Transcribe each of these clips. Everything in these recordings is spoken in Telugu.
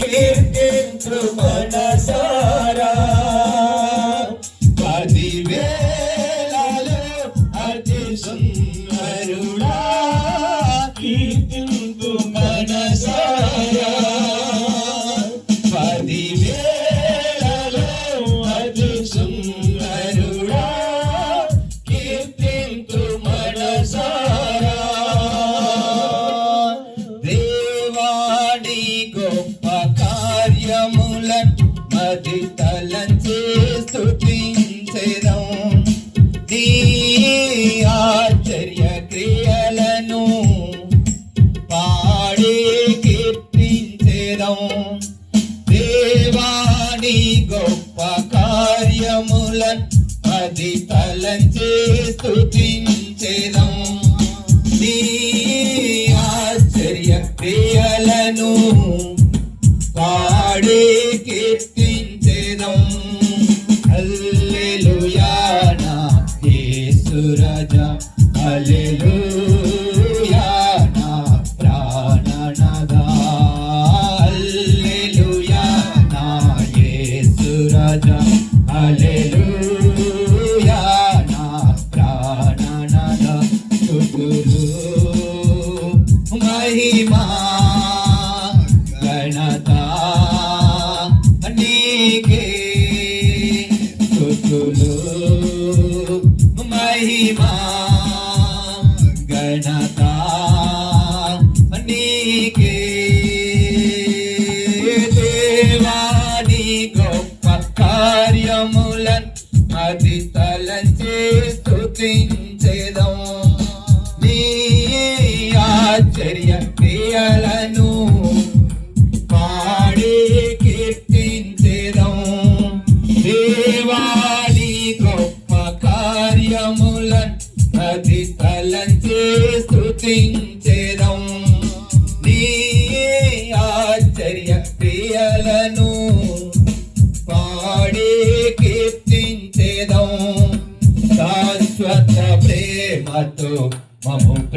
కీర్తించు మనసారా? పదివేలలో అతి సుందరుడా కీర్తించు మనసారా తలంచే స్తుతించెదం నీ ఆశ్చర్య క్రియలను పాడి కీర్తించెదం. హల్లెలూయా నా యేసు రాజా. హల్లెలూయా నా ప్రాణనాథా హల్లెలూయా నా యేసు రాజా. హల్లెలూయా. నీకే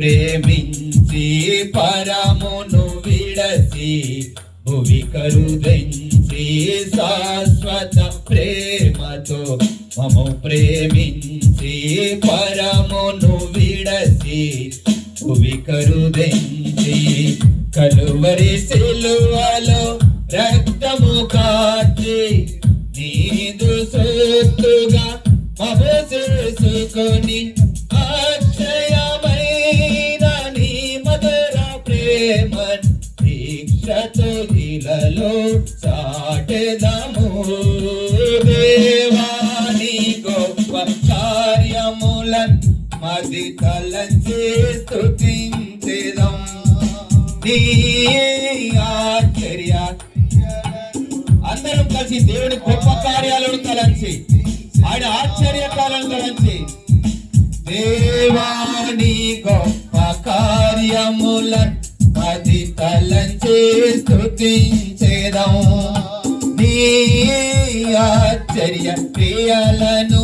ప్రేమించి పరమును విడసి భువి కరుదించి శాశ్వత ప్రేమతో మము ప్రేమించి పరమును విడసి భువి కరుదించి కలువరి సిలువలో రక్తము కాచి నీదు సొత్తుగా మము చేసుకొని మది తలంచి స్తుతించెదం. నీ ఆశ్చర్య. అందరం కలిసి దేవుని గొప్ప కార్యాలను తలంచి ఆయన ఆశ్చర్యకాలను తలంచి. దేవాని గొప్ప కార్యముల మది తలంచి స్థుతించేదం నీ ఆశ్చర్య క్రియలను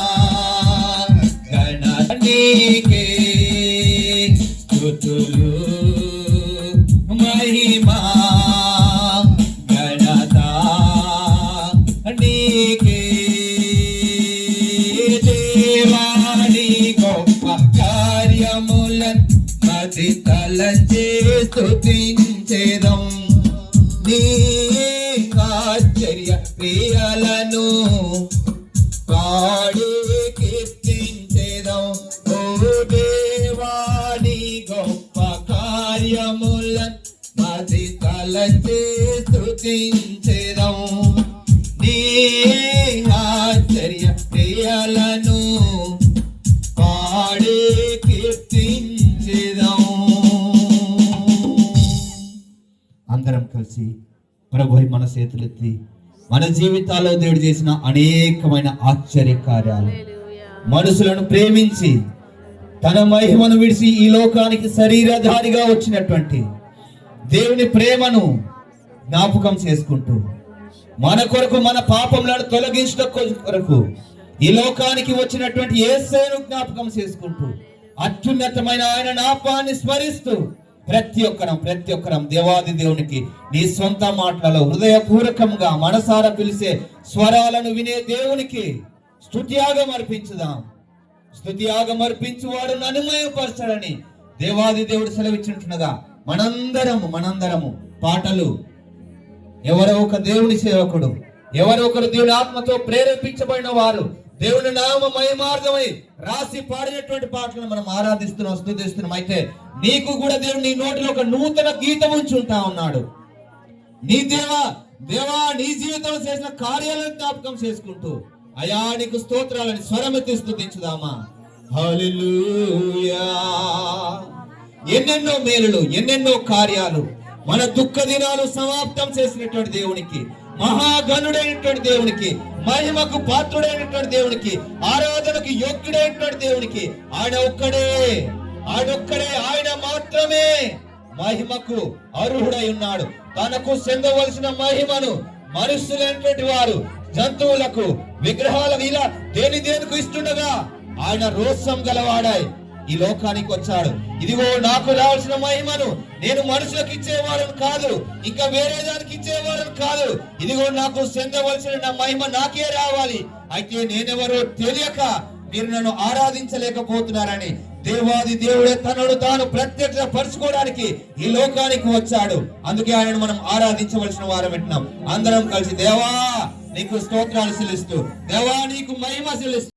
తలంచే నీ ఆశ్చర్య క్రియలను పాడి కీర్తించేదం. ఓ దేవాని గొప్ప కార్యముల మది తలంచే స్తుతించేదం నీ ఆశ్చర్య క్రియలను కలిసి ప్రభు మన చేతులెత్తి మన జీవితాల్లో దేవుడు చేసిన అనేకమైన ఆశ్చర్య కార్యాలు. మనుషులను ప్రేమించి తన మహిమను విడిచి ఈ లోకానికి శరీరధారిగా వచ్చినటువంటి దేవుని ప్రేమను జ్ఞాపకం చేసుకుంటూ మన కొరకు మన పాపములను తొలగించడం కొరకు ఈ లోకానికి వచ్చినటువంటి ఏసేను జ్ఞాపకం చేసుకుంటూ అత్యున్నతమైన ఆయన నాపాన్ని స్మరిస్తూ ప్రతి ఒక్కరం ప్రతి ఒక్కరం దేవాది దేవునికి నీ సొంత మాటలలో హృదయపూర్వకంగా మనసార పిలిచే స్వరాలను వినే దేవునికి స్థుతియాగం అర్పించుదాం. స్తుతియాగం అర్పించువాడు అనుమయపరచడని దేవాది దేవుడు సెలవిచ్చుంటున్నదా? మనందరము మనందరము పాటలు. ఎవరో ఒక దేవుని సేవకుడు ఎవరో ఒకరు దేవుని ఆత్మతో ప్రేరేపించబడిన వారు దేవుని నామ మయమార్గమై రాసి పాడినటువంటి పాటలను మనం ఆరాధిస్తున్నాం స్థుతిస్తున్నాం. అయితే నీకు కూడా దేవుడు నీ నోటిలో ఒక నూతన గీతం ఉంచుంటా ఉన్నాడు. నీ దేవా దేవా నీ జీవితంలో చేసిన కార్యాలను జ్ఞాపకం చేసుకుంటూ అయా నీకు స్తోత్రాలని స్వరమెత్తి స్థుతించుదామా? ఎన్నెన్నో మేలులు ఎన్నెన్నో కార్యాలు మన దుఃఖ దినాలు సమాప్తం చేసినటువంటి దేవునికి మహాగణుడైనటువంటి దేవునికి మహిమకు పాత్రుడైనటువంటి దేవునికి ఆరాధనకు యోగ్యుడైనటువంటి దేవునికి ఆయన ఒక్కడే ఆయన ఒక్కడే ఆయన మాత్రమే మహిమకు అర్హుడై ఉన్నాడు. తనకు చెందవలసిన మహిమను మనుషులైనటువంటి వారు జంతువులకు విగ్రహాలకు ఇలా దేని దేనికి ఇస్తుండగా ఆయన రోసం గలవాడాయి ఈ లోకానికి వచ్చాడు. ఇదిగో నాకు రావాల్సిన మహిమను నేను మనుషులకు ఇచ్చేవాడని కాదు ఇంకా వేరే దానికి ఇచ్చేవాడని కాదు. ఇదిగో నాకు చెందవలసిన నా మహిమ నాకే రావాలి. అయితే నేనెవరో తెలియక మీరు నన్ను ఆరాధించలేకపోతున్నారని దేవాది దేవుడే తనను తాను ప్రత్యక్ష పరుచుకోవడానికి ఈ లోకానికి వచ్చాడు. అందుకే ఆయనను మనం ఆరాధించవలసిన వారం పెట్టినాం. అందరం కలిసి దేవా నీకు స్తోత్రాలు చెల్లిస్తూ దేవా నీకు మహిమ చెల్లిస్తూ.